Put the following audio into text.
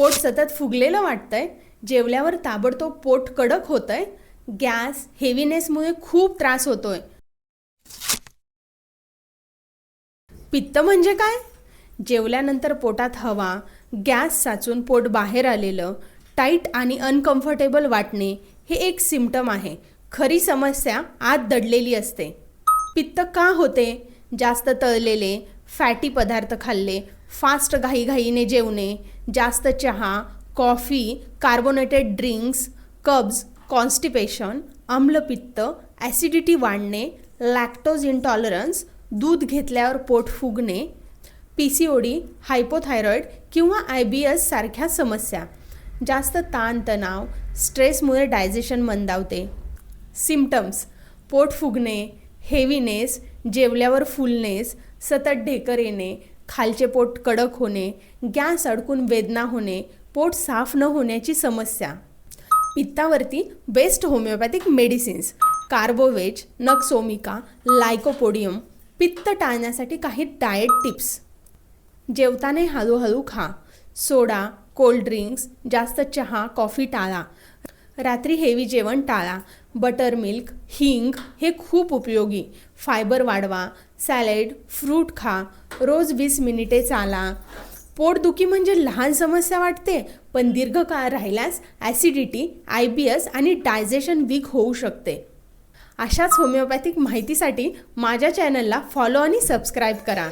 पोट सतत फुगलेलं वाटतंय जेवल्यावर ताबडतोब पोट कडक होतंय गॅस हेवीनेसमुळे खूप त्रास होतोय. पित्त म्हणजे काय? जेवल्यानंतर पोटात हवा गॅस साचून पोट बाहेर आलेलं टाईट आणि अनकम्फर्टेबल वाटणे हे एक सिम्टम आहे. खरी समस्या आत दडलेली असते. पित्त का होते? जास्त तळलेले फॅटी पदार्थ खाल्ले फास्ट घाईघाईने जेवणे जास्त चहा कॉफी कार्बोनेटेड ड्रिंक्स कब्ज कॉन्स्टिपेशन आम्लपित्त ॲसिडिटी वाढणे लॅक्टोज इंटॉलरन्स दूध घेतल्यावर पोट फुगणे P C O D hypothyroid किंवा आय बी एस सारख्या समस्या. जास्त ताणतणाव स्ट्रेसमुळे डायजेशन मंदावते. सिम्टम्स पोट फुगणे हेवीनेस जेवल्यावर फुलनेस सतत ढेकर येणे खालचे पोट कडक होणे गॅस अडकून वेदना होणे पोट साफ न होण्याची समस्या. पित्तावरती best homeopathic medicines carbo veg nux vomica lycopodium पित्त टाळण्यासाठी काही डाएट टिप्स. जेवताना हळूहळू खा. सोडा कोल्ड ड्रिंक्स जास्त चहा कॉफी टाळा. रात्री हेवी जेवण टाळा. बटर मिल्क हिंग हे खूप उपयोगी. फायबर वाढवा सॅलेड फ्रूट खा रोज वीस मिनिटे चाला. पोटदुखी म्हणजे लहान समस्या वाटते पण दीर्घकाळ राहिल्यास ॲसिडिटी आय बी एस आणि डायजेशन वीक होऊ शकते. अशाच होमिओपॅथिक माहितीसाठी माझ्या चॅनलला फॉलो आणि सबस्क्राईब करा.